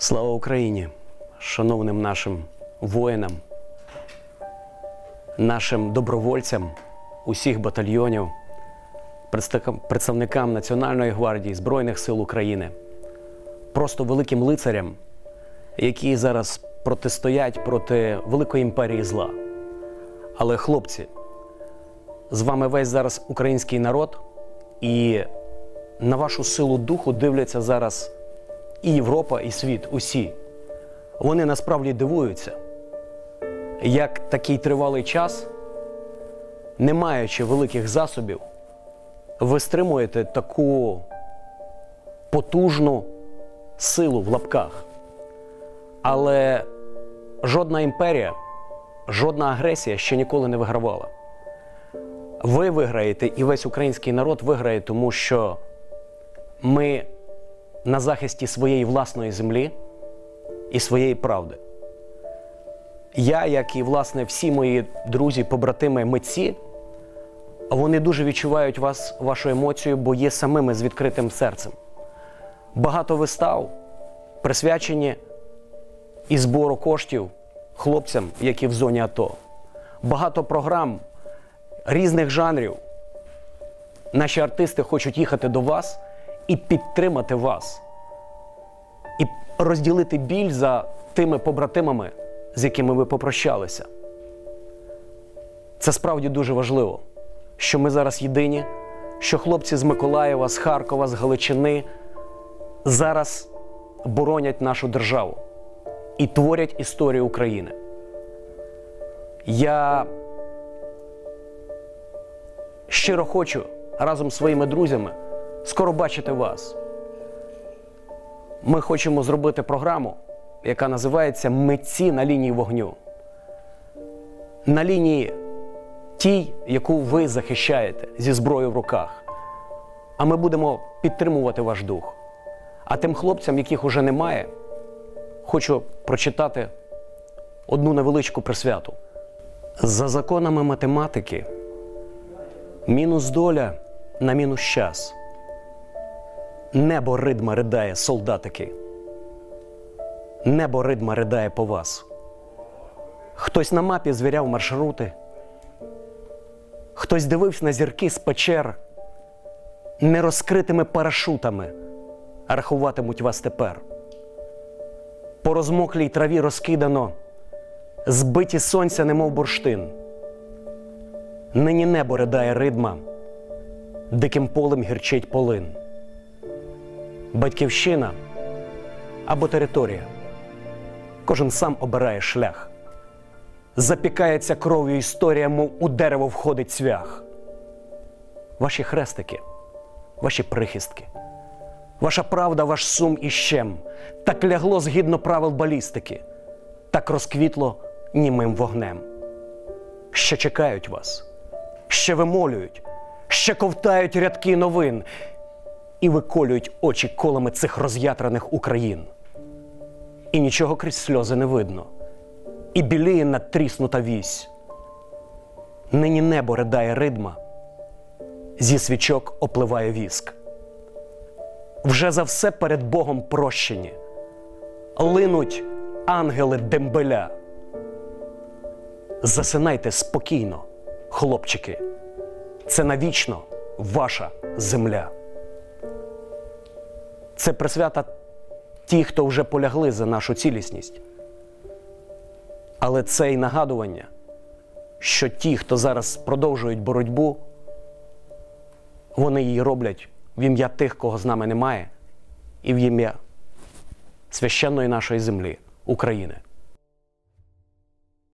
Слава Україні, шановним нашим воїнам, нашим добровольцям усіх батальйонів, представникам- Національної гвардії Збройних сил України, просто великим лицарям, які зараз протистоять проти великої імперії зла. Але хлопці, з вами весь зараз український народ, і на вашу силу духу дивляться зараз і Європа, і світ, усі. Вони насправді дивуються, як такий тривалий час, не маючи великих засобів, ви стримуєте таку потужну силу в лапках. Але жодна імперія, жодна агресія ще ніколи не вигравала. Ви виграєте, і весь український народ виграє, тому що ми на захисті своєї власної землі і своєї правди. Я, як і власне всі мої друзі, побратими, митці, вони дуже відчувають вас, вашу емоцію, бо є самими з відкритим серцем. Багато вистав присвячені і збору коштів хлопцям, які в зоні АТО. Багато програм різних жанрів. Наші артисти хочуть їхати до вас і підтримати вас, розділити біль за тими побратимами, з якими ви попрощалися. Це справді дуже важливо, що ми зараз єдині, що хлопці з Миколаєва, з Харкова, з Галичини зараз боронять нашу державу і творять історію України. Я щиро хочу разом з своїми друзями скоро бачити вас. Ми хочемо зробити програму, яка називається Митці на лінії вогню. На лінії тій, яку ви захищаєте зі зброєю в руках. А ми будемо підтримувати ваш дух. А тим хлопцям, яких уже немає, хочу прочитати одну невеличку присвяту. За законами математики, мінус доля на мінус час. Небо ридма ридає, солдатики. Небо ридма ридає по вас. Хтось на мапі звіряв маршрути, хтось дивився на зірки з печер, нерозкритими парашутами рахуватимуть вас тепер. По розмоклій траві розкидано, збиті сонця, немов бурштин. Нині небо ридає ридма, диким полем гірчить полин. Батьківщина або територія. Кожен сам обирає шлях. Запікається кров'ю історія, мов у дерево входить цвях. Ваші хрестики, ваші прихистки, ваша правда, ваш сум і щем, так лягло згідно правил балістики, так розквітло німим вогнем. Ще чекають вас, ще вимолюють, ще ковтають рядки новин і виколюють очі колами цих роз'ятраних Україн. І нічого крізь сльози не видно, і біліє надтріснута вісь. Нині небо ридає ридма, зі свічок опливає віск. Вже за все перед Богом прощені, линуть ангели дембеля. Засинайте спокійно, хлопчики, це навічно ваша земля. Це присвята ті, хто вже полягли за нашу цілісність. Але це й нагадування, що ті, хто зараз продовжують боротьбу, вони її роблять в ім'я тих, кого з нами немає, і в ім'я священної нашої землі, України.